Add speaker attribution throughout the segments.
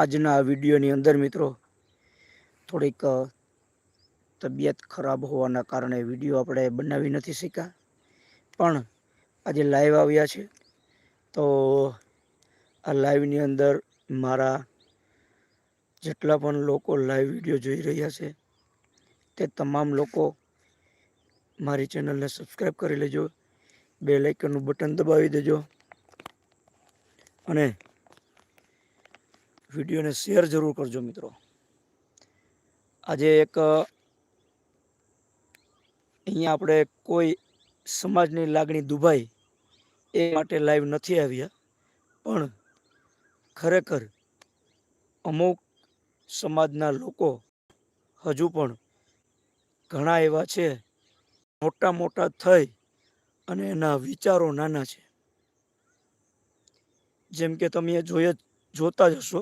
Speaker 1: આજના વિડીયોની અંદર મિત્રો, થોડીક તબિયત ખરાબ હોવાના કારણે વીડિયો આપણે બનાવી નથી શક્યા. પણ આજે લાઈવ આવ્યા છે. તો આ લાઈવની અંદર મારા જેટલા પણ લોકો લાઈવ વીડિયો જોઈ રહ્યા છે, તે તમામ લોકો મારી ચેનલને સબસ્ક્રાઈબ કરી લેજો. બે લાઇકનનું બટન દબાવી દેજો. અને વિડીયોને શેર જરૂર કરજો મિત્રો. આજે એક અહીંયા આપણે કોઈ સમાજની લાગણી દુભાઈ એ માટે લાઈવ નથી આવ્યા. પણ ખરેખર અમુક સમાજના લોકો હજુ પણ ઘણા એવા છે, મોટા મોટા થઈ અને એના વિચારો નાના છે. જેમ કે તમે જોઈ જોતા જ હશો.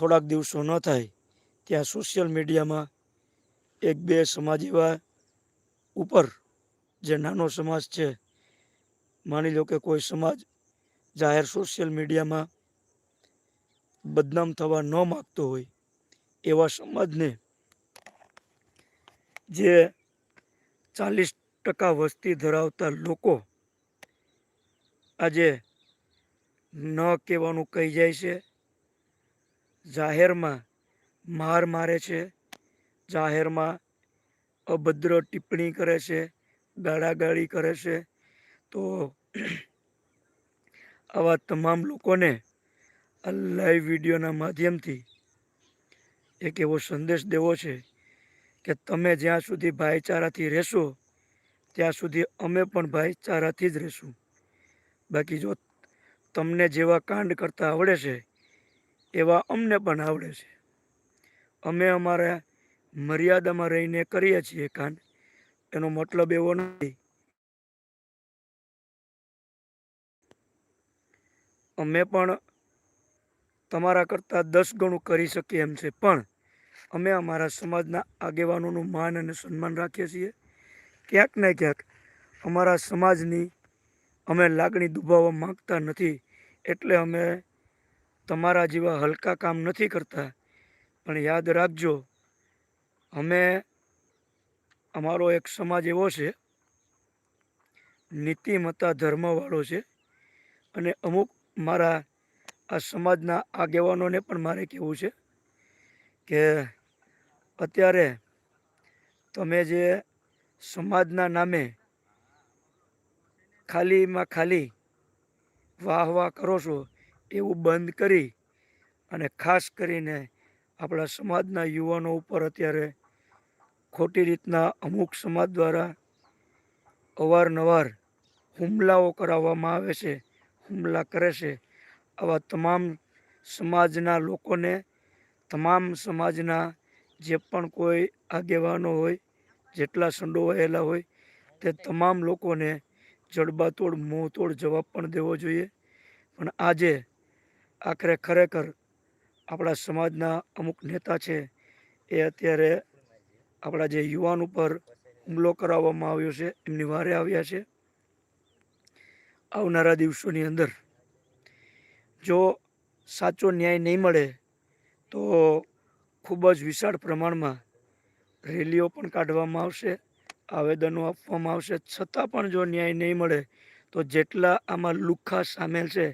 Speaker 1: થોડાક દિવસો ન થાય ત્યાં સોશિયલ મીડિયામાં એક બે સમાજ એવા ઉપર જે નાનો સમાજ છે, માની લો કે કોઈ સમાજ જાહેર સોશિયલ મીડિયામાં બદનામ થવા ન માગતો હોય, એવા સમાજને જે ચાલીસ ટકા વસ્તી ધરાવતા લોકો આજે ન કહેવાનું કહી જાય છે જાહેરમાં માર મારે છે. જાહેરમાં અભદ્ર ટિપ્પણી કરે છે, ગાળાગાળી કરે છે. તો આવા તમામ લોકોને આ લાઈવ વિડીયોના માધ્યમથી એક એવો સંદેશ દેવો છે કે તમે જ્યાં સુધી ભાઈચારાથી રહેશો, ત્યાં સુધી અમે પણ ભાઈચારાથી જ રહેશું. બાકી જો તમને જેવા કાંડ કરતા આવડે છે એવા અમને પણ આવડે છે. અમે અમારા મર્યાદામાં રહીને કરીએ છીએ કાન. એનો મતલબ એવો નથી. અમે પણ તમારા કરતાં દસ ગણું કરી શકીએ એમ છે, પણ અમે અમારા સમાજના આગેવાનોનું માન અને સન્માન રાખીએ છીએ. ક્યાંક ને ક્યાંક અમારા સમાજની અમે લાગણી દુભાવવા માંગતા નથી, એટલે અમે તમારા જેવા હલકા કામ નથી કરતા. પણ યાદ રાખજો, અમે, અમારો એક સમાજ એવો છે, નીતિમત્તા ધર્મવાળો છે, અને અમુક મારા આ સમાજના આગેવાનોને પણ મારે કહેવું છે કે અત્યારે તમે જે સમાજના નામે ખાલીમાં ખાલી વાહ વાહ કરો છો એવું બંધ કરી અને ખાસ કરીને આપણા સમાજના યુવાનો ઉપર અત્યારે ખોટી રીતના અમુક સમાજ દ્વારા અવારનવાર હુમલાઓ કરાવવામાં આવે છે, હુમલા કરે છે. આવા તમામ સમાજના લોકોને, તમામ સમાજના જે પણ કોઈ આગેવાનો હોય, જેટલા સંડોવાયેલા હોય, તે તમામ લોકોને જડબાતોડ, મોંતોડ જવાબ પણ દેવો જોઈએ. પણ આજે આખરે ખરેખર આપણા સમાજના અમુક નેતા છે, એ અત્યારે આપણા જે યુવાન ઉપર હુમલો કરાવવામાં આવ્યો છે, એમની વારે આવ્યા છે. આવનારા દિવસોની અંદર જો સાચો ન્યાય નહીં મળે, તો ખૂબ જ વિશાળ પ્રમાણમાં રેલીઓ પણ કાઢવામાં આવશે, આવેદનો આપવામાં આવશે. છતાં પણ જો ન્યાય નહીં મળે, તો જેટલા આમાં લુખ્ખા સામેલ છે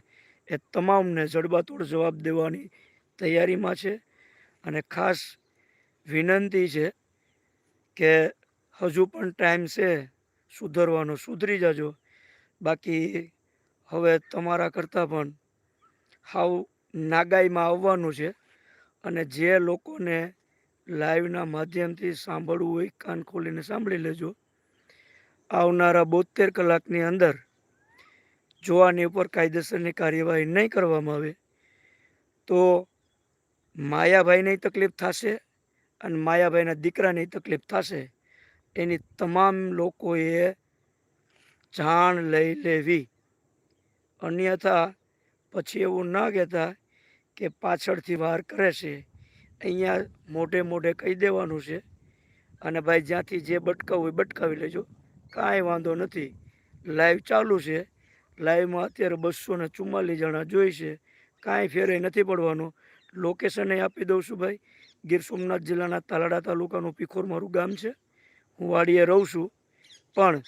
Speaker 1: એ તમામને જડબાતોડ જવાબ દેવાની તૈયારીમાં છે. અને ખાસ વિનંતી છે કે હજુ પણ ટાઈમ છે, સુધરવાનો, સુધરી જાજો. બાકી હવે તમારા કરતાં પણ હાવ નાગાઈમાં આવવાનું છે અને જે લોકોને લાઈવના માધ્યમથી સાંભળવું હોય કાન ખોલીને સાંભળી લેજો. આવનારા બોતેર કલાકની અંદર જો આની ઉપર કાયદેસરની કાર્યવાહી નહીં કરવામાં આવે, તો માયાભાઈને તકલીફ થશે અને માયાભાઈના દીકરાને તકલીફ થશે. એની તમામ લોકોએ જાણ લઈ લેવી. અન્યથા પછી એવું ન કહેતા કે પાછળથી વાર કરે છે. અહીંયા મોઢે મોઢે કહી દેવાનું છે અને ભાઈ જ્યાંથી જે બટકાવવું હોય બટકાવી લેજો. કાંઈ વાંધો નથી. લાઈવ ચાલુ છે. લાઈવમાં અત્યારે બસો ને ચુમ્માલીસ જણા જોઈ છે. કાંઈ ફેરે નથી પડવાનો. લોકેશન એ આપી દઉં છું ભાઈ. ગીર સોમનાથ જિલ્લાના તાલાડા તાલુકાનું પીખોર મારું ગામ છે. હું વાડીએ રહું છું. પણ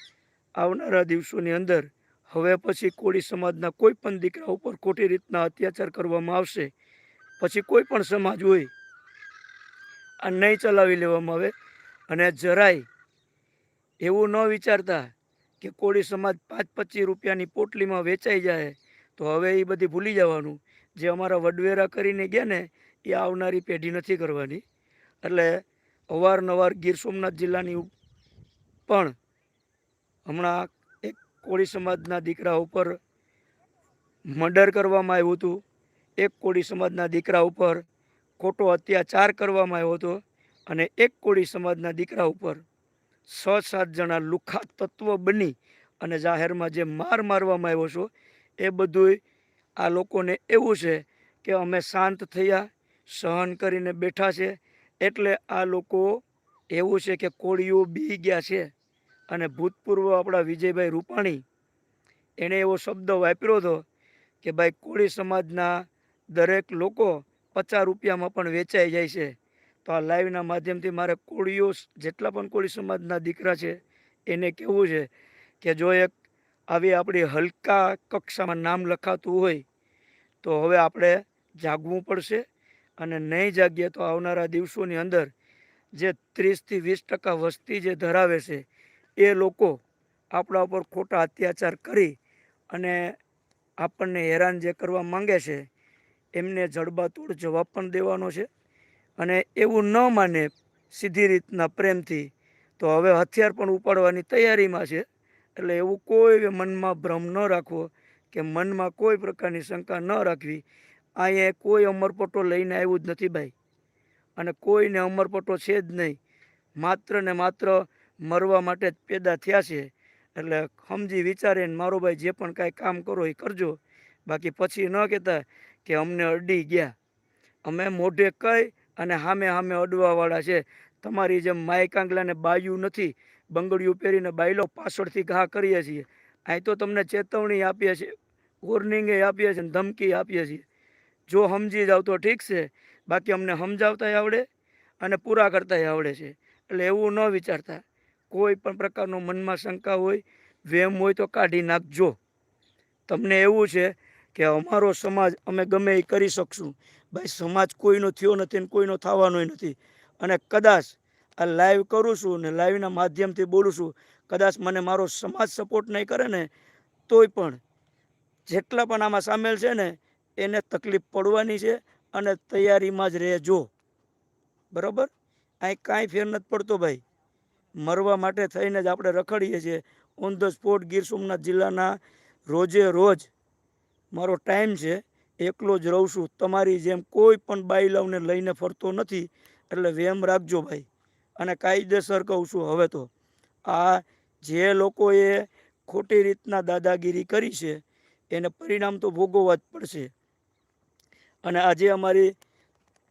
Speaker 1: આવનારા દિવસોની અંદર હવે પછી કોળી સમાજના કોઈ પણ દીકરા ઉપર ખોટી રીતના અત્યાચાર કરવામાં આવશે. પછી કોઈ પણ સમાજ હોય, આ નહીં ચલાવી લેવામાં આવે. અને જરાય એવું ન વિચારતા કે કોળી સમાજ પાંચ પચીસ રૂપિયાની પોટલીમાં વેચાઈ જાય, તો હવે એ બધી ભૂલી જવાનું. જે અમારા વડવેરા કરીને ગયા ને, એ આવનારી પેઢી નથી કરવાની. એટલે અવારનવાર ગીર સોમનાથ જિલ્લાની પણ હમણાં એક કોળી સમાજના દીકરા ઉપર મર્ડર કરવામાં આવ્યું હતું. એક કોળી સમાજના દીકરા ઉપર ખોટો અત્યાચાર કરવામાં આવ્યો હતો. અને એક કોળી સમાજના દીકરા ઉપર છ સાત જણા લુખા તત્વ બની અને જાહેરમાં જે માર મારવામાં આવ્યો છો, એ બધુંય આ લોકોને એવું છે કે અમે શાંત થયા, સહન કરીને બેઠા છે, એટલે આ લોકો એવું છે કે કોળીઓ બી ગયા છે. અને ભૂતપૂર્વ આપણા વિજયભાઈ રૂપાણી, એણે એવો શબ્દ વાપર્યો હતો કે ભાઈ કોળી સમાજના દરેક લોકો પચાસ રૂપિયામાં પણ વેચાઈ જાય છે. તો આ લાઈવના માધ્યમથી મારે કોળીઓ જેટલા પણ કોળી સમાજના દીકરા છે, એને કહેવું છે કે જો એક આવી આપણી હલકા કક્ષામાં નામ લખાતું હોય, તો હવે આપણે જાગવું પડશે અને નહીં જાગીએ તો આવનારા દિવસોની અંદર જે ત્રીસથી વીસ ટકા વસ્તી જે ધરાવે છે, એ લોકો આપણા ઉપર ખોટા અત્યાચાર કરી અને આપણને હેરાન જે કરવા માંગે છે, એમને જડબાતોડ જવાબ પણ દેવાનો છે. અને એવું ન માને સીધી રીતના પ્રેમથી, તો હવે હથિયાર પણ ઉપાડવાની તૈયારીમાં છે. એટલે એવું કોઈ મનમાં ભ્રમ ન રાખવો કે મનમાં કોઈ પ્રકારની શંકા ન રાખવી. અહીંયા કોઈ અમરપટ્ટો લઈને આવ્યું જ નથી ભાઈ. અને કોઈને અમરપટ્ટો છે જ નહીં. માત્ર ને માત્ર મરવા માટે જ પેદા થયા છે. એટલે સમજી વિચારીને મારો ભાઈ જે પણ કાંઈ કામ કરો એ કરજો. બાકી પછી ન કહેતા કે અમને અડી ગયા. અમે મોઢે કહી અને સામે સામે અડવાવાળા છે. તમારી જેમ માયકાંગલાને બાયું નથી. બંગડીયું પહેરીને બાયલો પાછળથી ઘા કરીએ છીએ. અહીં તો તમને ચેતવણી આપીએ છીએ. વોર્નિંગે આપીએ છીએ ધમકી આપીએ છીએ. જો સમજી જાવ તો ઠીક છે. બાકી અમને સમજાવતાય આવડે અને પૂરા કરતાય આવડે છે. એટલે એવું ન વિચારતા. કોઈ પણ પ્રકારનો મનમાં શંકા હોય, વેમ હોય તો કાઢી નાખજો. તમને એવું છે કે અમારો સમાજ અમે ગમે એ કરી શકશું. ભાઈ, સમાજ કોઈનો થયો નથી ને કોઈનો થવાનો નથી. અને કદાચ આ લાઈવ કરું છું ને લાઈવના માધ્યમથી બોલું છું, કદાચ મને મારો સમાજ સપોર્ટ નહીં કરે ને, તોય પણ જેટલા પણ આમાં સામેલ છે ને, એને તકલીફ પડવાની છે અને તૈયારીમાં જ રહેજો. બરાબર? અહીં કાંઈ ફેર નથી પડતો ભાઈ. મરવા માટે થઈને જ આપણે રખડીએ છીએ. On the spot Gir Somnath જિલ્લાના રોજે રોજ મારો ટાઈમ છે. એકલો જ રહું છું. તમારી જેમ કોઈ પણ બાઈલાઓને લઈને ફરતો નથી. એટલે વેમ રાખજો ભાઈ. અને કાયદેસર કહું છું હવે તો, આ જે લોકોએ ખોટી રીતના દાદાગીરી કરી છે, એને પરિણામ તો ભોગવવા જ પડશે. અને આજે અમારી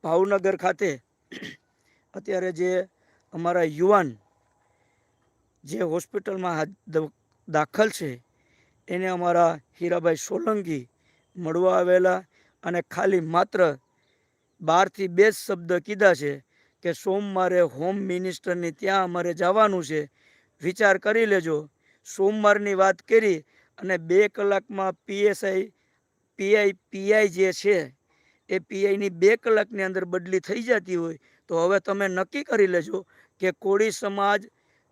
Speaker 1: ભાવનગર ખાતે અત્યારે જે અમારા યુવાન જે હોસ્પિટલમાં દાખલ છે, એને અમારા હીરાભાઈ સોલંકી મળવા આવેલા અને ખાલી માત્ર બારથી બે શબ્દ કીધા છે કે સોમવારે હોમ મિનિસ્ટરની ત્યાં અમારે જવાનું છે. વિચાર કરી લેજો. સોમવારની વાત કરી અને બે કલાકમાં પીએસઆઈ, પીઆઈ પીઆઈ જે છે, એ પીઆઈની બે કલાકની અંદર બદલી થઈ જતી હોય તો હવે તમે નક્કી કરી લેજો કે કોળી સમાજ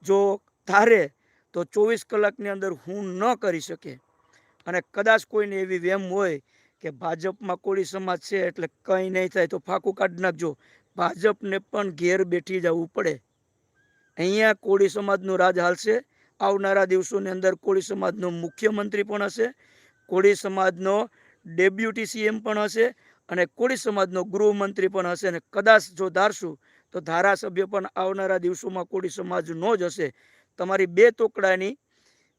Speaker 1: જો ધારે તો ચોવીસ કલાકની અંદર હું ન કરી શકે. અને કદાચ કોઈને એવી વેમ હોય કે ભાજપમાં કોળી સમાજ છે એટલે કંઈ નહીં થાય તો ફાંકું કાઢી નાખજો. ભાજપને પણ ઘેર બેઠી જવું પડે. અહીંયા કોળી સમાજનું રાજ હાલશે આવનારા દિવસોની અંદર કોળી સમાજનો મુખ્યમંત્રી પણ હશે. કોળી સમાજનો ડેપ્યુટી સીએમ પણ હશે અને કોળી સમાજનો ગૃહમંત્રી પણ હશે અને કદાચ જો ધારશું તો ધારાસભ્ય પણ આવનારા દિવસોમાં કોળી સમાજનો જ હશે. તમારી બે તોકડાની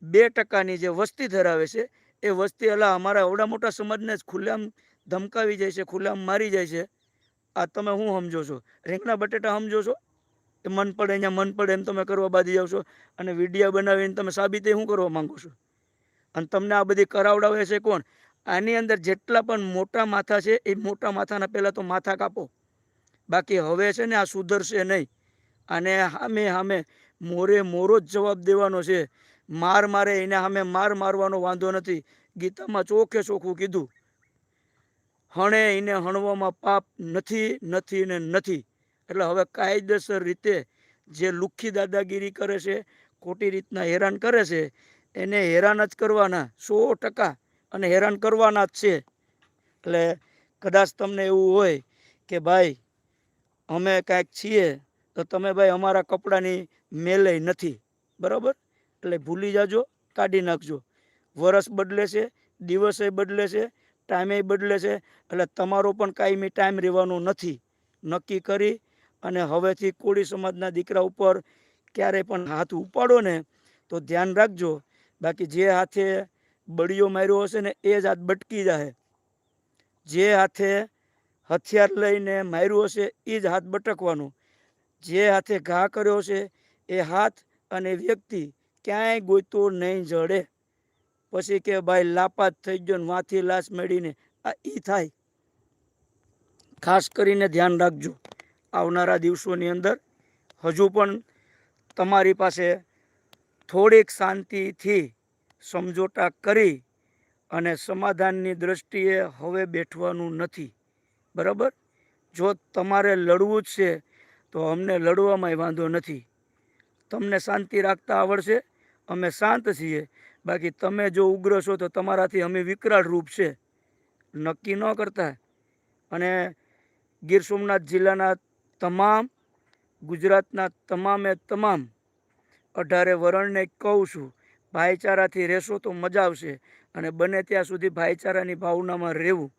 Speaker 1: બે ટકાની જે વસ્તી ધરાવે છે એ વસ્તી એલા અમારા એવડા મોટા સમાજને જ ખુલ્લામ ધમકાવી જાય છે ખુલ્લામ મારી જાય છે. આ તમે શું સમજો છો? રીંગણા બટેટા સમજો છો? એ મન પડે, અહીંયા મન પડે એમ તમે કરવા બાજી જાવ છો. અને વિડીયા બનાવીને તમે સાબિતે શું કરવા માંગો છો? અને તમને આ બધી કરાવડાવે છે કોણ? આની અંદર જેટલા પણ મોટા માથા છે, એ મોટા માથાના પહેલાં તો માથા કાપો. બાકી હવે છે ને આ સુધરશે નહીં. અને સામે સામે મોરે મોરો જ જવાબ દેવાનો છે. માર મારે, એને સામે માર મારવાનો વાંધો નથી. ગીતામાં ચોખે ચોખ્ખું કીધું. હણે એને હણવામાં પાપ નથી નથી ને નથી. એટલે હવે કાયદેસર રીતે જે લુખ્ખી દાદાગીરી કરે છે, ખોટી રીતના હેરાન કરે છે, એને હેરાન જ કરવાના, સો ટકા અને હેરાન કરવાના જ છે. એટલે કદાચ તમને એવું હોય કે ભાઈ, અમે કાંઈક છીએ, તો તમે ભાઈ અમારા કપડાની મેલે નથી. બરાબર? એટલે ભૂલી જાજો, કાઢી નાખજો. વરસ બદલે છે, દિવસે બદલે છે, ટાઈમે બદલે છે, એટલે તમારો પણ કાયમી ટાઈમ રહેવાનો નથી. નક્કી કરી અને હવેથી કોળી સમાજના દીકરા ઉપર ક્યારે પણ હાથ ઉપાડો ને, તો ધ્યાન રાખજો. બાકી જે હાથે બળીઓ માર્યો હશે ને, એ જ હાથ બટકી જાય જે હાથે હથિયાર લઈને માર્યું હશે, એ જ હાથ બટકવાનો. જે હાથે ઘા કર્યો છે એ હાથ અને વ્યક્તિ ક્યાંય ગોતો નહીં જડે. પછી કે ભાઈ લાપાત થઈ ગયો ને વાથી લાશ મેળીને. આ ઈ થાય. ખાસ કરીને ધ્યાન રાખજો. આવનારા દિવસોની અંદર હજુ પણ તમારી પાસે થોડીક શાંતિથી સમજોતા કરી અને સમાધાનની દ્રષ્ટિએ હવે બેઠવાનું નથી. બરાબર? જો તમારે લડવું જ છે, તો અમને લડવામાં વાંધો નથી. તમને શાંતિ રાખતા આવડશે અમે શાંત છીએ. બાકી તમે જો ઉગ્ર છો તો તમારાથી અમે વિકરાળ રૂપ છે. નક્કી ન કરતા. અને ગીર સોમનાથ જિલ્લાના તમામ, ગુજરાતના તમામે તમામ અઢારે વરણને કહું છું, ભાઈચારાથી રહેશો તો મજા આવશે અને બને ત્યાં સુધી ભાઈચારાની ભાવનામાં રહેવું.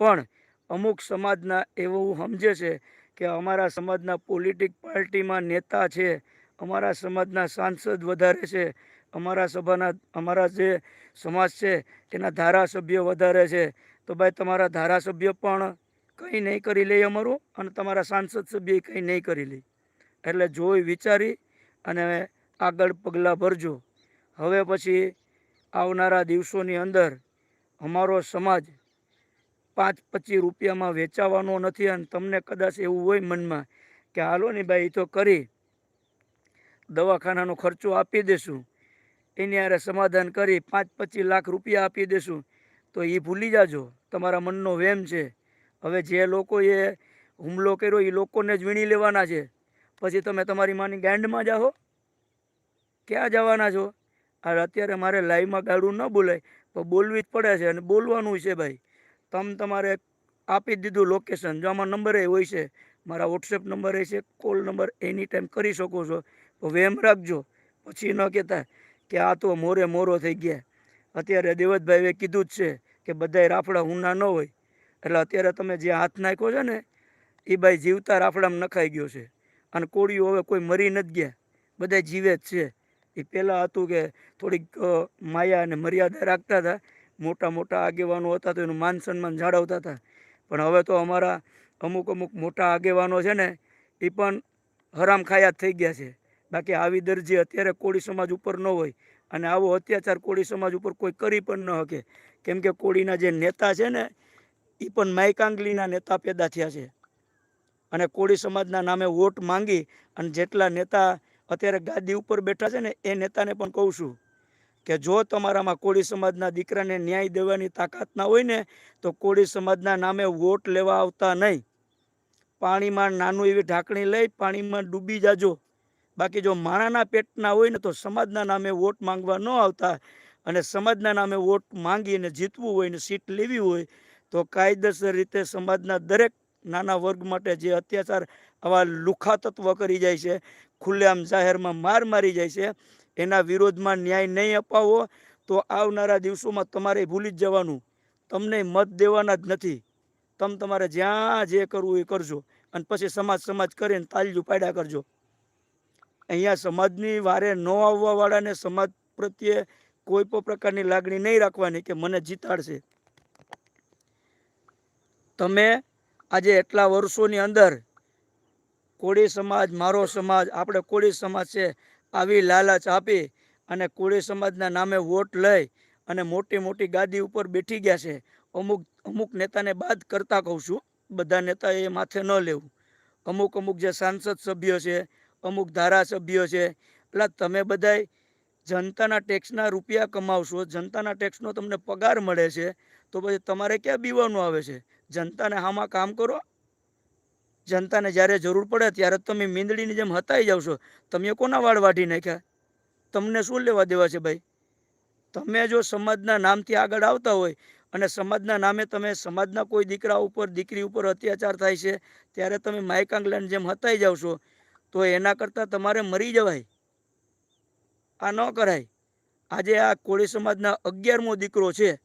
Speaker 1: પણ અમુક સમાજના એવું સમજે છે કે અમારા સમાજના પોલિટિક પાર્ટીમાં નેતા છે, અમારા સમાજના સાંસદ વધારે છે અમારા સભાના, અમારા જે સમાજ છે, તેના ધારાસભ્ય વધારે છે. તો ભાઈ, તમારા ધારાસભ્ય પણ કંઈ નહીં કરી લે અમારું અને તમારા સાંસદ સભ્ય કંઈ નહીં કરી લે. એટલે જોઈ વિચારી અને આગળ પગલાં ભરજો. હવે પછી આવનારા દિવસોની અંદર અમારો સમાજ પાંચ પચીસ રૂપિયામાં વેચાવાનો નથી અને તમને કદાચ એવું હોય મનમાં કે, હાલો ને ભાઈ, એ તો કરી. દવાખાનાનો ખર્ચો આપી દેશું. એની આરે સમાધાન કરી પાંચ પચીસ લાખ રૂપિયા આપી દેશું, તો એ ભૂલી જાજો. તમારા મનનો વેમ છે. હવે જે લોકોએ હુમલો કર્યો એ લોકોને જ વીણી લેવાના છે. પછી તમે તમારી માની ગાંડમાં જાઓ? ક્યાં જવાના છો? આ અત્યારે મારે લાઈવમાં ગાડું ન બોલાય તો બોલવી જ પડે છે અને બોલવાનું છે ભાઈ. તમ તમારે આપી દીધું લોકેશન જો આમાં નંબર એ હોય છે, મારા વોટ્સએપ નંબર એ છે કોલ નંબર એની ટાઈમ કરી શકો છો. તો વેમ રાખજો. પછી ન કહેતા કે આ તો મોરે મોરો થઈ ગયા. અત્યારે દેવતભાઈએ કીધું જ છે કે બધાય રાફડા હુના ન હોય. એટલે અત્યારે તમે જે હાથ નાખ્યો છે ને એ ભાઈ જીવતા રાફડામાં નખાઈ ગયો છે. અને કોળીઓ હવે કોઈ મરી નથી ગયા. બધા જીવે જ છે. એ પહેલાં હતું કે થોડીક માયા અને મર્યાદા રાખતા હતા. મોટા મોટા આગેવાનો હતા તો એનું માન સન્માન જાળવતા હતા. પણ હવે તો અમારા અમુક અમુક મોટા આગેવાનો છે ને એ પણ હરામ ખાયા થઈ ગયા છે. બાકી આવી દરજી અત્યારે કોળી સમાજ ઉપર ન હોય અને આવો અત્યાચાર કોળી સમાજ ઉપર કોઈ કરી પણ ન શકે. કેમ કે કોળીના જે નેતા છે ને એ પણ માયકાંગલીના નેતા પેદા થયા છે. અને કોળી સમાજના નામે વોટ માંગી અને જેટલા નેતા અત્યારે ગાદી ઉપર બેઠા છે ને, એ નેતાને પણ કહું છું કે જો તમારામાં કોળી સમાજના દીકરાને ન્યાય દેવાની તાકાત ના હોય ને, તો કોળી સમાજના નામે વોટ લેવા આવતા નહીં. પાણીમાં નાનું એવી ઢાંકણી લઈ પાણીમાં ડૂબી જાજો. બાકી જો માણાના પેટના હોય ને તો સમાજના નામે વોટ માંગવા ન આવતા અને સમાજના નામે વોટ માંગીને જીતવું હોય ને સીટ લેવી હોય તો કાયદેસર રીતે સમાજના દરેક નાના વર્ગ માટે જે અત્યાચાર આવા લુખા કરી જાય છે, ખુલ્લેઆમ જાહેરમાં માર મારી જાય છે, એના વિરોધમાં ન્યાય નહીં અપાવો, તો આવનારા દિવસોમાં તમારે ભૂલી જ જવાનું. તમને મત દેવાના જ નથી. તમ તમારે જ્યાં જે કરવું એ કરજો. અને પછી સમાજ સમાજ કરીને તાલજુ પાડ્યા કરજો. અહીંયા સમાજની વારે ન આવવાવાળાને સમાજ પ્રત્યે કોઈ પણ પ્રકારની લાગણી નહીં રાખવાની કે મને જીતાડશે. તમે આજે એટલા વર્ષોની અંદર કોળી સમાજ, મારો સમાજ, આપણે કોળી સમાજ છે, આવી લાલચ આપી અને કોળી સમાજના નામે વોટ લઈ અને મોટી મોટી ગાદી ઉપર બેઠી ગયા છે. અમુક અમુક નેતાને બાદ કરતા કહું છું. બધા નેતા એ માથે ન લેવું. અમુક અમુક જે સાંસદ સભ્યો છે અમુક ધારાસભ્યો છે. એટલે તમે બધાય જનતાના ટેક્સના રૂપિયા કમાવશો, જનતાના ટેક્સનો તમને પગાર મળે છે, તો પછી તમારે ક્યાં બીવાનું આવે છે? જનતાને હામાં કામ કરો. જનતાને જ્યારે જરૂર પડે ત્યારે તમે મીંદડીની જેમ હતાઈ જાવ છો. તમે કોના વાળ વાઢી નાખ્યા? તમને શું લેવા દેવા છે ભાઈ? તમે જો સમાજના નામથી આગળ આવતા હોય અને સમાજના નામે તમે સમાજના કોઈ દીકરા ઉપર, દીકરી ઉપર અત્યાચાર થાય છે, ત્યારે તમે માયકાંગલાની જેમ હતાઈ જાવ છો. તો એના કરતાં તમારે મરી જવાય. આ ન કરાય. આજે આ કોળી સમાજના અગિયારમો દીકરો છે.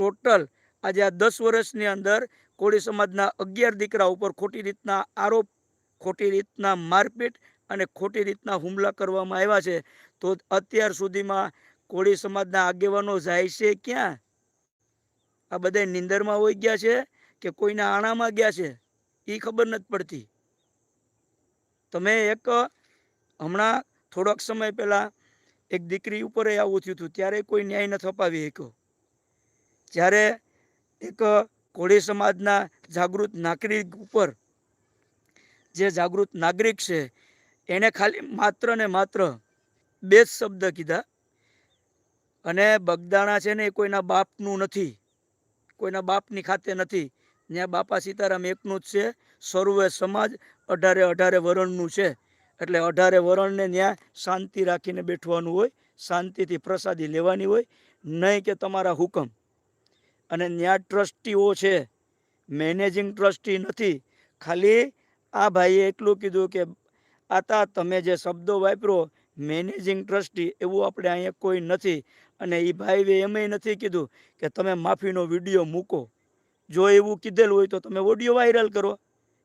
Speaker 1: ટોટલ આજે આ દસ વર્ષની અંદર કોળી સમાજના અગિયાર દીકરા ઉપર ખોટી રીતના આરોપ, ખોટી રીતના મારપીટ અને ખોટી રીતના હુમલા કરવામાં આવ્યા છે. તો અત્યાર સુધીમાં કોળી સમાજના આગેવાનો જાય છે ક્યાં? આ બધા નિંદરમાં હોઈ ગયા છે કે કોઈના આણામાં ગયા છે? એ ખબર નથી પડતી. તમે એક, હમણાં થોડોક સમય પહેલાં એક દીકરી ઉપર આવું થયું હતું. ત્યારે કોઈ ન્યાય નથી અપાવી શક્યો. જ્યારે એક કોળી સમાજના જાગૃત નાગરિક ઉપર, જે જાગૃત નાગરિક છે, એને ખાલી માત્ર ને માત્ર બે જ શબ્દ કીધા. અને બગદાણા છે ને એ કોઈના બાપનું નથી. કોઈના બાપની ખાતે નથી. ત્યાં બાપા સીતારામ એકનું જ છે. સર્વે સમાજ અઢારે અઢારે વરણનું છે. એટલે અઢારે વરણને ત્યાં શાંતિ રાખીને બેઠવાનું હોય, શાંતિથી પ્રસાદી લેવાની હોય, નહીં કે તમારા હુકમ. અને ત્યાં ટ્રસ્ટીઓ છે, મેનેજિંગ ટ્રસ્ટી નથી. ખાલી આ ભાઈએ એટલું કીધું કે, આતા તમે જે શબ્દો વાપરો, મેનેજિંગ ટ્રસ્ટી, એવું આપણે અહીંયા કોઈ નથી. અને એ ભાઈએ એમય નથી કીધું કે, તમે માફીનો વીડિયો મૂકો. જો એવું કીધેલું હોય તો તમે ઓડિયો વાયરલ કરો.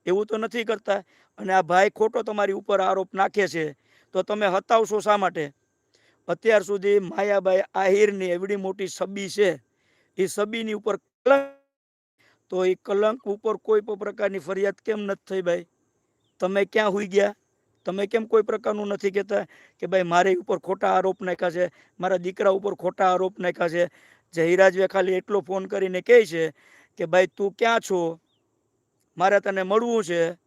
Speaker 1: એવું તો નથી કરતા. અને આ ભાઈ ખોટો તમારી ઉપર આરોપ નાખે છે. તો તમે હતાવશો શા માટે? અત્યાર સુધી માયાભાઈ આહિરની એવડી મોટી છબી છે. એ સબીની ઉપર કલંક તો એ કલંક ઉપર કોઈ પણ પ્રકારની ફરિયાદ કેમ નથી થઈ ભાઈ? તમે ક્યાં હોઈ ગયા? તમે કેમ કોઈ પ્રકારનું નથી કહેતા કે ભાઈ મારી ઉપર ખોટા આરોપ નાખ્યા છે? મારા દીકરા ઉપર ખોટા આરોપ નાખ્યા છે. જહીરાજવે ખાલી એટલો ફોન કરીને કહે છે કે ભાઈ તું ક્યાં છો? મારે તને મળવું છે.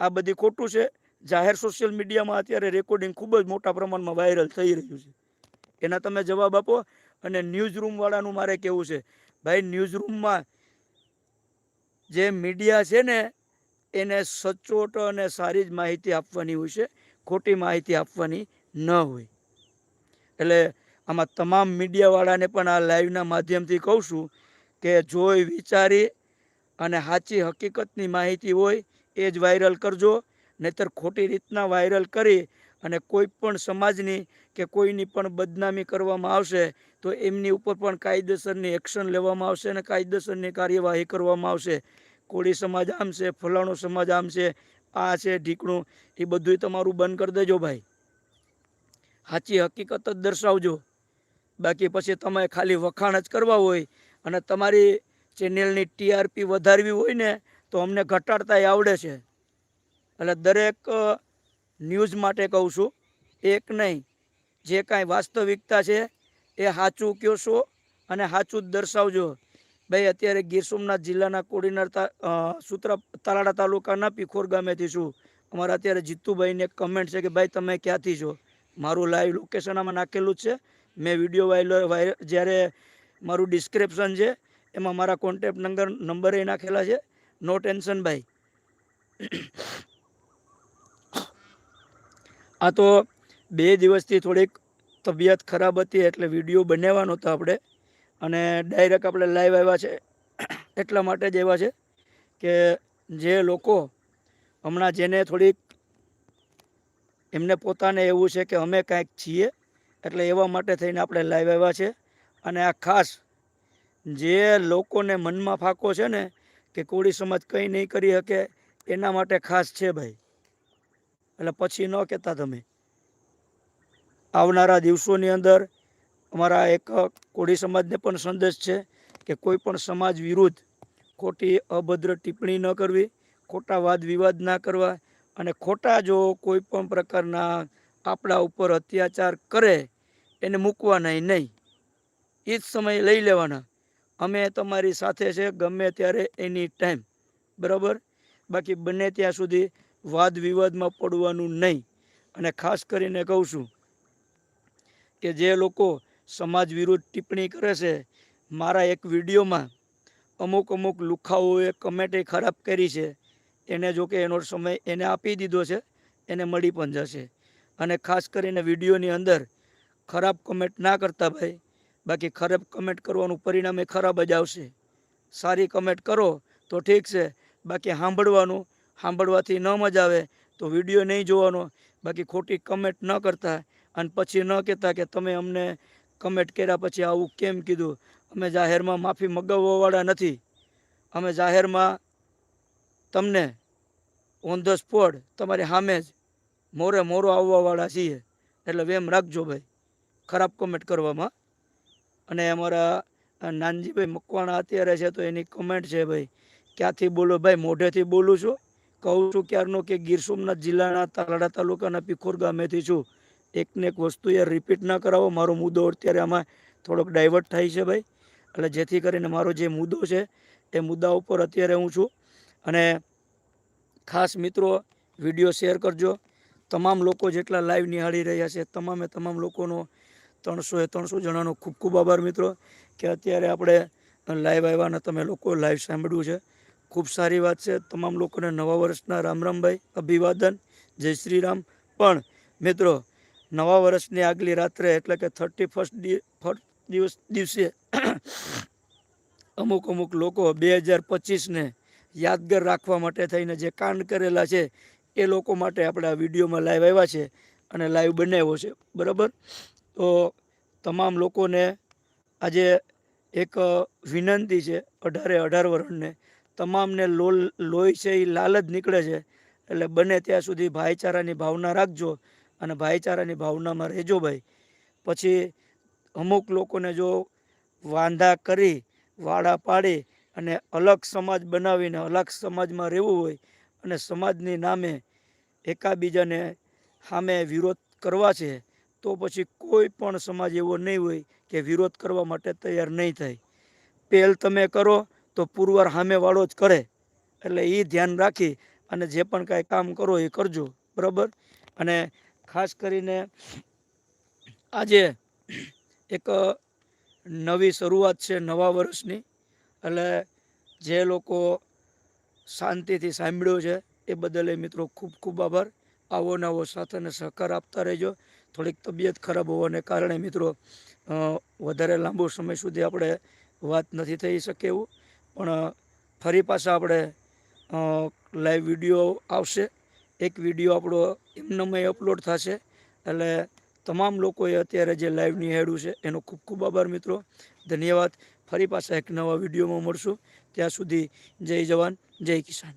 Speaker 1: આ બધી ખોટું છે. જાહેર સોશિયલ મીડિયામાં અત્યારે રેકોર્ડિંગ ખૂબ જ મોટા પ્રમાણમાં વાયરલ થઈ રહ્યું છે. એના તમે જવાબ આપો અને ન્યૂઝ રૂમવાળાનું મારે કહેવું છે? ભાઈ ન્યૂઝ રૂમમાં જે મીડિયા છે ને, એને સચોટ અને સારી જ માહિતી આપવાની હોય છે. ખોટી માહિતી આપવાની ન હોય. એટલે આમાં તમામ મીડિયાવાળાને પણ આ લાઈવના માધ્યમથી કહું છું કે જોઈ વિચારી અને સાચી હકીકતની માહિતી હોય એ જ વાયરલ કરજો. નહીતર ખોટી રીતના વાયરલ કરી અને કોઈ પણ સમાજની કે કોઈની પણ બદનામી કરવામાં આવશે, તો એમની ઉપર પણ કાયદેસરની એક્શન લેવામાં આવશે અને કાયદેસરની કાર્યવાહી કરવામાં આવશે. કોળી સમાજ આમ છે, ફલાણો સમાજ આમ છે, આ છે, ઢીકણું, એ બધું તમારું બંધ કરી દેજો ભાઈ. સાચી હકીકત જ દર્શાવજો. બાકી પછી તમે ખાલી વખાણ જ કરવા હોય અને તમારી ચેનલની ટીઆરપી વધારવી હોય ને, તો અમને ઘટાડતા આવડે છે. એટલે દરેક ન્યૂઝ માટે કહું છું, એક નહીં, જે કાંઈ વાસ્તવિકતા છે, એ સાચું કહો છો અને સાચું જ દર્શાવજો. ભાઈ, અત્યારે ગીર સોમનાથ જિલ્લાના કોડીનાર સૂત્ર, તાલાડા તાલુકાના પીખોર ગામેથી છું. અમારા અત્યારે જીતુભાઈને એક કમેન્ટ છે કે, ભાઈ, તમે ક્યાંથી છો? મારું લાઈવ લોકેશન આમાં નાખેલું છે. મેં વીડિયો વાયરલ જ્યારે મારું ડિસ્ક્રિપ્શન છે એમાં મારા કોન્ટેક્ટ નંબર નંબરે નાખેલા છે. નો ટેન્શન ભાઈ. આ તો બે દિવસથી થોડીક તબિયત ખરાબ હતી એટલે વીડિયો બનાવવાનો હતો આપણે. અને ડાયરેક્ટ આપણે લાઈવ આવ્યા છે. એટલા માટે જ આવ્યા છે કે જે લોકો હમણાં જેને થોડીક એમને પોતાને એવું છે કે અમે કાંઈક છીએ, એટલે એવા માટે થઈને આપણે લાઈવ આવ્યા છે. અને આ ખાસ જે લોકોને મનમાં ફાંકો છે ને, કે કોળી સમાજ કંઈ નહીં કરી શકે, એના માટે ખાસ છે ભાઈ. એટલે પછી ન કહેતા તમે. આવનારા દિવસોની અંદર અમારા એક કોળી સમાજને પણ સંદેશ છે કે કોઈ પણ સમાજ વિરુદ્ધ ખોટી, અભદ્ર ટિપ્પણી ન કરવી, ખોટા વાદ વિવાદ ના કરવા અને ખોટા જો કોઈ પણ પ્રકારના આપણા ઉપર અત્યાચાર કરે, એને મૂકવાના નહીં એ જ સમયે લઈ લેવાના. અમે તમારી સાથે છે, ગમે ત્યારે એની ટાઈમ બરાબર? બાકી બને ત્યાં સુધી વાદ વિવાદમાં પડવાનું નહીં. અને ખાસ કરીને કહું છું કે જે લોકો સમાજ વિરુદ્ધ ટિપ્પણી કરે છે, મારા એક વિડીયોમાં અમુક અમુક લુખાઓએ કમેન્ટે ખરાબ કરી છે. એને જો કે એનો સમય એને આપી દીધો છે, એને મળી પણ જશે. અને ખાસ કરીને વિડીયોની અંદર ખરાબ કમેન્ટ ના કરતા ભાઈ બાકી ખરાબ કમેન્ટ કરવાનું પરિણામ ખરાબ જ આવશે. સારી કમેન્ટ કરો તો ઠીક છે. બાકી સાંભળવાનું, સાંભળવાથી ન મજા આવે તો વીડિયો નહીં જોવાનો. બાકી ખોટી કમેન્ટ ન કરતા અને પછી ન કહેતા કે તમે અમને કમેન્ટ કર્યા પછી આવું કેમ કીધું? અમે જાહેરમાં માફી મગાવવાવાળા નથી. અમે જાહેરમાં તમને ઓન ધ સ્પોટ તમારી સામે જ મોરે મોરો આવવાવાળા છીએ. એટલે વેમ રાખજો ભાઈ. ખરાબ કમેન્ટ કરવામાં અને અમારા નાનજીભાઈ મકવાણા અત્યારે છે તો એની કમેન્ટ છે ભાઈ, ક્યાંથી બોલો? ભાઈ, મોઢેથી બોલું છું. કહું છું ક્યારનો કે ગીર સોમનાથ જિલ્લાના તાલાડા તાલુકાના પીખોર ગામેથી છું. એકને એક વસ્તુ યાર રિપીટ ના કરાવો. મારો મુદ્દો અત્યારે આમાં થોડોક ડાયવર્ટ થાય છે ભાઈ. એટલે જેથી કરીને મારો જે મુદ્દો છે, એ મુદ્દા ઉપર અત્યારે હું છું. અને ખાસ મિત્રો, વીડિયો શેર કરજો. તમામ લોકો જેટલા લાઈવ નિહાળી રહ્યા છે, તમામે તમામ લોકોનો ત્રણસો એ ત્રણસો જણાનો ખૂબ ખૂબ આભાર મિત્રો કે અત્યારે આપણે લાઈવ આવ્યા અને તમે લોકો લાઈવ સાંભળ્યું છે. ખૂબ સારી વાત છે. તમામ લોકોને નવા વર્ષના રામ રામભાઈ અભિવાદન, જય શ્રી રામ. પણ મિત્રો, નવા વર્ષની આગલી રાત્રે એટલે કે થર્ટી ફર્સ્ટ દિવસ, દિવસે અમુક અમુક લોકો બે હજાર પચીસને યાદગાર રાખવા માટે થઈને જે કાંડ કરેલા છે, એ લોકો માટે આપણે આ વિડીયોમાં લાઈવ આવ્યા છે અને લાઈવ બનાવ્યો છે. બરાબર? તો તમામ લોકોને આજે એક વિનંતી છે અઢારે અઢાર વર્ષને તમામને લોલ, લોહી છે એ લાલ જ નીકળે છે. એટલે બને ત્યાં સુધી ભાઈચારાની ભાવના રાખજો અને ભાઈચારાની ભાવનામાં રહેજો ભાઈ. પછી અમુક લોકોને જો વાંધા કરી, વાડા પાડી અને અલગ સમાજ બનાવીને અલગ સમાજમાં રહેવું હોય અને સમાજની નામે એકાબીજાને સામે વિરોધ કરવા છે તો પછી કોઈ પણ સમાજ એવો નહીં હોય કે વિરોધ કરવા માટે તૈયાર નહીં થાય. પહેલ તમે કરો તો પુરવાર સામેવાળો જ કરે. એટલે એ ધ્યાન રાખી અને જે પણ કાંઈ કામ કરો એ કરજો. બરાબર? અને ખાસ કરીને આજે એક નવી શરૂઆત છે નવા વર્ષની. એટલે જે લોકો શાંતિથી સાંભળ્યો છે એ બદલે મિત્રો ખૂબ ખૂબ આભાર. આવો નવો સાથ અને સહકાર આપતા રહેજો. થોડીક તબિયત ખરાબ હોવાને કારણે મિત્રો વધારે લાંબો સમય સુધી આપણે વાત નથી થઈ શકે એવું પણ, ફરી પાછા આપણે લાઈવ વીડિયો આવશે. એક વીડિયો આપણો એમનામાં અપલોડ થશે. એટલે તમામ લોકોએ અત્યારે જે લાઈવ નિહાળ્યું છે, એનો ખૂબ ખૂબ આભાર મિત્રો. ધન્યવાદ. ફરી પાછા એક નવા વિડીયોમાં મળશું. ત્યાં સુધી જય જવાન, જય કિસાન.